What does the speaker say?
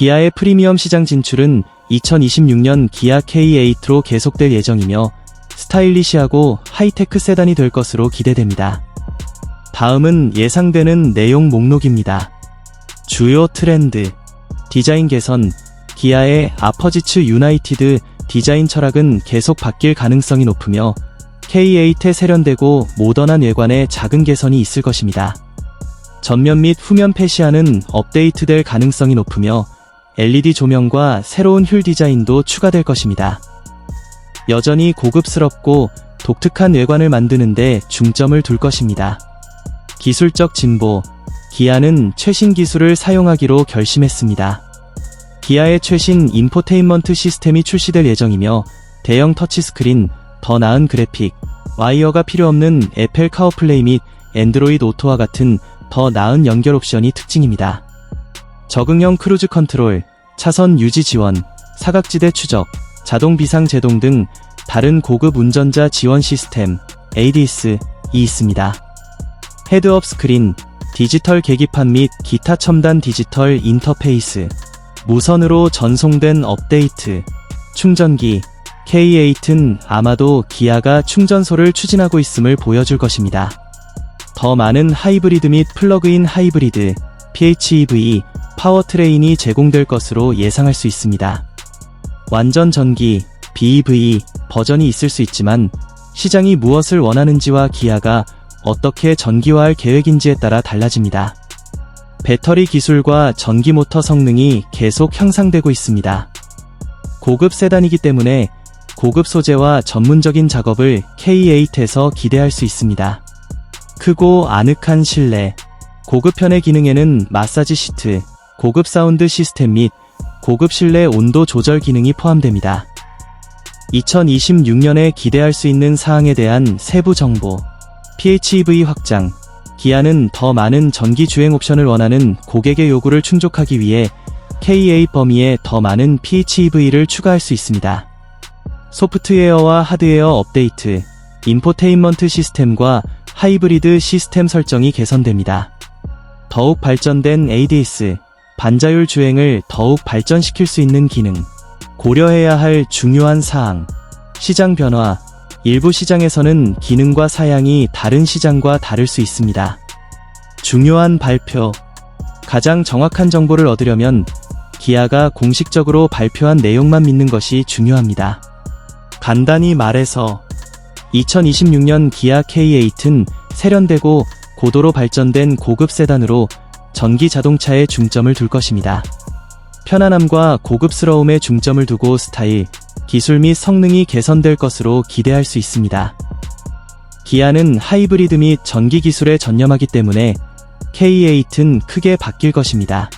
기아의 프리미엄 시장 진출은 2026년 기아 K8로 계속될 예정이며 스타일리시하고 하이테크 세단이 될 것으로 기대됩니다. 다음은 예상되는 내용 목록입니다. 주요 트렌드 디자인 개선 기아의 아퍼지츠 유나이티드 디자인 철학은 계속 바뀔 가능성이 높으며 K8에 세련되고 모던한 외관에 작은 개선이 있을 것입니다. 전면 및 후면 패시아는 업데이트될 가능성이 높으며 LED 조명과 새로운 휠 디자인도 추가될 것입니다. 여전히 고급스럽고 독특한 외관을 만드는데 중점을 둘 것입니다. 기술적 진보, 기아는 최신 기술을 사용하기로 결심했습니다. 기아의 최신 인포테인먼트 시스템이 출시될 예정이며 대형 터치스크린, 더 나은 그래픽, 와이어가 필요 없는 애플 카어플레이 및 앤드로이드 오토와 같은 더 나은 연결 옵션이 특징입니다. 적응형 크루즈 컨트롤, 차선 유지 지원, 사각지대 추적, 자동 비상 제동 등 다른 고급 운전자 지원 시스템 ADS이 있습니다. 헤드업 스크린, 디지털 계기판 및 기타 첨단 디지털 인터페이스, 무선으로 전송된 업데이트, 충전기, K8은 아마도 기아가 충전소를 추진하고 있음을 보여줄 것입니다. 더 많은 하이브리드 및 플러그인 하이브리드, PHEV, 파워트레인이 제공될 것으로 예상할 수 있습니다. 완전 전기, BEV 버전이 있을 수 있지만 시장이 무엇을 원하는지와 기아가 어떻게 전기화할 계획인지에 따라 달라집니다. 배터리 기술과 전기 모터 성능이 계속 향상되고 있습니다. 고급 세단이기 때문에 고급 소재와 전문적인 작업을 K8에서 기대할 수 있습니다. 크고 아늑한 실내, 고급편의 기능에는 마사지 시트, 고급 사운드 시스템 및 고급 실내 온도 조절 기능이 포함됩니다. 2026년에 기대할 수 있는 사항에 대한 세부 정보, PHEV 확장, 기아는 더 많은 전기 주행 옵션을 원하는 고객의 요구를 충족하기 위해 K8 범위에 더 많은 PHEV를 추가할 수 있습니다. 소프트웨어와 하드웨어 업데이트, 인포테인먼트 시스템과 하이브리드 시스템 설정이 개선됩니다. 더욱 발전된 ADS, 반자율 주행을 더욱 발전시킬 수 있는 기능, 고려해야 할 중요한 사항, 시장 변화, 일부 시장에서는 기능과 사양이 다른 시장과 다를 수 있습니다. 중요한 발표, 가장 정확한 정보를 얻으려면 기아가 공식적으로 발표한 내용만 믿는 것이 중요합니다. 간단히 말해서 2026년 기아 K8은 세련되고 고도로 발전된 고급 세단으로 전기 자동차에 중점을 둘 것입니다. 편안함과 고급스러움에 중점을 두고 스타일, 기술 및 성능이 개선될 것으로 기대할 수 있습니다. 기아는 하이브리드 및 전기 기술에 전념하기 때문에 K8은 크게 바뀔 것입니다.